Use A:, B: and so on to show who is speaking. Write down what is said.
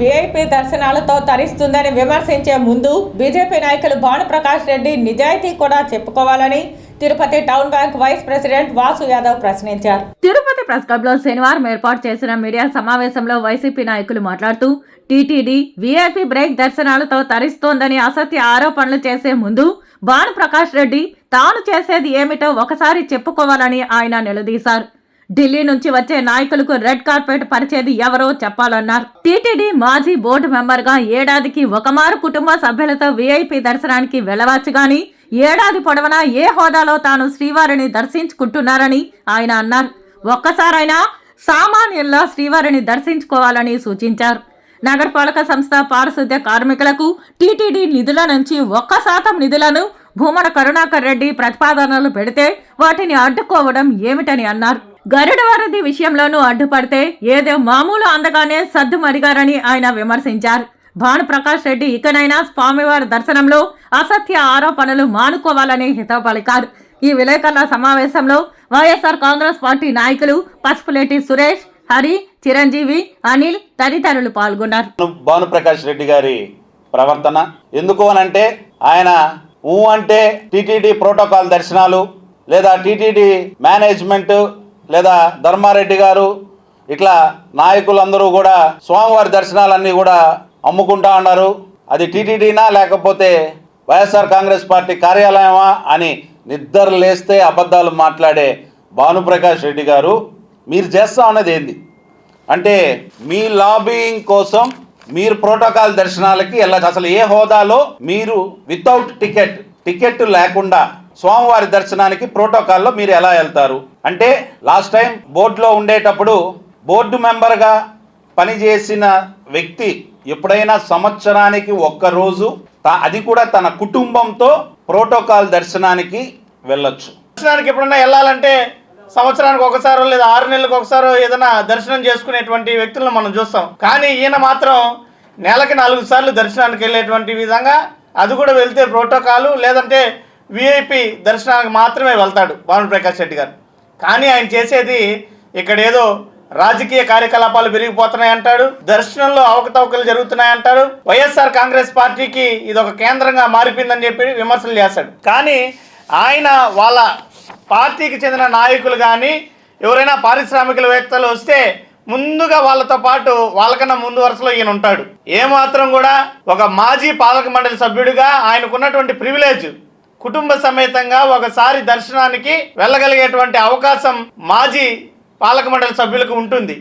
A: VIP దర్శనాలతో తరిస్తుందని విమర్శించే ముందు BJP నాయకులు భానుప్రకాష్ రెడ్డి నిజాయితీ కూడా చెప్పుకోవాలని Tirupati town bank vice president Vasu Yadav ప్రశ్నించారు.
B: తిరుపతి ప్రెస్ క్లబ్లో శనివారం ఏర్పాటు చేసిన మీడియా సమావేశంలో వైసీపీ నాయకులు మాట్లాడుతూ టీటీడీ వీఐపీ బ్రేక్ దర్శనాలతో తరిస్తోందని అసత్య ఆరోపణలు చేసే ముందు భానుప్రకాష్ రెడ్డి తాను చేసేది ఏమిటో ఒకసారి చెప్పుకోవాలని ఆయన నిలదీశారు. ఢిల్లీ నుంచి వచ్చే నాయకులకు రెడ్ కార్పెట్ పరిచేది ఎవరో చెప్పాలన్నారు. టీటీడీ మాజీ బోర్డు మెంబర్గా ఏడాదికి ఒకమారు కుటుంబ సభ్యులతో వీఐపీ దర్శనానికి వెళ్ళవచ్చు గాని ఏడాది పొడవునా ఏ హోదాలో తాను శ్రీవారిని దర్శించుకుంటున్నారని ఆయన అన్నారు. ఒక్కసారైనా సామాన్యుల్లో శ్రీవారిని దర్శించుకోవాలని సూచించారు. నగరపాలక సంస్థ పారిశుద్ధ్య కార్మికులకు టీటీడీ నిధుల నుంచి ఒక్క శాతం నిధులను భూమన కరుణాకర్ రెడ్డి ప్రతిపాదనలు పెడితే వాటిని అడ్డుకోవడం ఏమిటని అన్నారు. గరుడ వారధి విషయంలోనూ అడ్డుపడితే ఏదో మామూలు అందగానే సద్దు మరిగారని ఆయన విమర్శించారు. భానుప్రకాష్ రెడ్డి ఇకనైనా స్వామివారి దర్శనంలో అసత్య ఆరోపణలు మానుకోవాలని హితవు పలికారు ఈ విలేకరుల సమావేశంలో వైఎస్ఆర్ కాంగ్రెస్ పార్టీ నాయకులు పసుపులేటి సురేష్ హరి చిరంజీవి అనిల్ తదితరులు పాల్గొన్నారు.
C: భానుప్రకాష్ రెడ్డి గారి ప్రవర్తన ఎందుకు అనంటే ఆయన ఊ అంటే టీటీడీ ప్రోటోకాల్ దర్శనాలు లేదా టీటీడీ మేనేజ్మెంట్ లేదా ధర్మారెడ్డి గారు ఇట్లా నాయకులందరూ కూడా స్వామివారి దర్శనాలన్నీ కూడా అమ్ముకుంటా ఉన్నారు అది టీటీడీనా లేకపోతే వైఎస్ఆర్ కాంగ్రెస్ పార్టీ కార్యాలయమా అని నిద్ర లేస్తే అబద్ధాలు మాట్లాడే భానుప్రకాష్ రెడ్డి గారు మీరు చేస్తా ఉన్నది ఏంది? అంటే మీ లాబింగ్ కోసం మీరు ప్రోటోకాల్ దర్శనాలకి వెళ్ళచ్చు అసలు ఏ హోదాలో మీరు వితౌట్ టికెట్ టికెట్ లేకుండా స్వామివారి దర్శనానికి ప్రోటోకాల్లో మీరు ఎలా వెళ్తారు? అంటే లాస్ట్ టైం బోర్డులో ఉండేటప్పుడు బోర్డు మెంబర్గా పనిచేసిన వ్యక్తి ఎప్పుడైనా సంవత్సరానికి ఒక్కరోజు తా- అది కూడా తన కుటుంబంతో ప్రోటోకాల్ దర్శనానికి వెళ్ళొచ్చు.
D: దర్శనానికి ఎప్పుడన్నా వెళ్ళాలంటే సంవత్సరానికి ఒకసారో లేదా ఆరు నెలలకు ఒకసారో ఏదైనా దర్శనం చేసుకునేటువంటి వ్యక్తులను మనం చూస్తాం. కానీ ఈయన మాత్రం నెలకి నాలుగు సార్లు దర్శనానికి వెళ్ళేటువంటి విధంగా అది కూడా వెళ్తే ప్రోటోకాలు లేదంటే విఐపి దర్శనానికి మాత్రమే వెళ్తాడు భానుప్రకాష్ రెడ్డి గారు. కానీ ఆయన చేసేది ఇక్కడ ఏదో రాజకీయ కార్యకలాపాలు పెరిగిపోతున్నాయి అంటాడు దర్శనంలో అవకతవకలు జరుగుతున్నాయి అంటాడు వైఎస్ఆర్ కాంగ్రెస్ పార్టీకి ఇది ఒక కేంద్రంగా మారిపోయిందని చెప్పి విమర్శలు చేస్తాడు కానీ ఆయన వాళ్ళ పార్టీకి చెందిన నాయకులు కానీ ఎవరైనా పారిశ్రామికవేత్తలు వస్తే ముందుగా వాళ్ళతో పాటు వాళ్ళకన్నా ముందు వరుసలో ఈయన ఉంటాడు. ఏమాత్రం కూడా ఒక మాజీ పాలక మండలి సభ్యుడిగా ఆయనకున్నటువంటి ప్రివిలేజ్ కుటుంబ సమేతంగా ఒకసారి దర్శనానికి వెళ్ళగలిగేటువంటి అవకాశం మాజీ పాలక మండలి సభ్యులకు ఉంటుంది.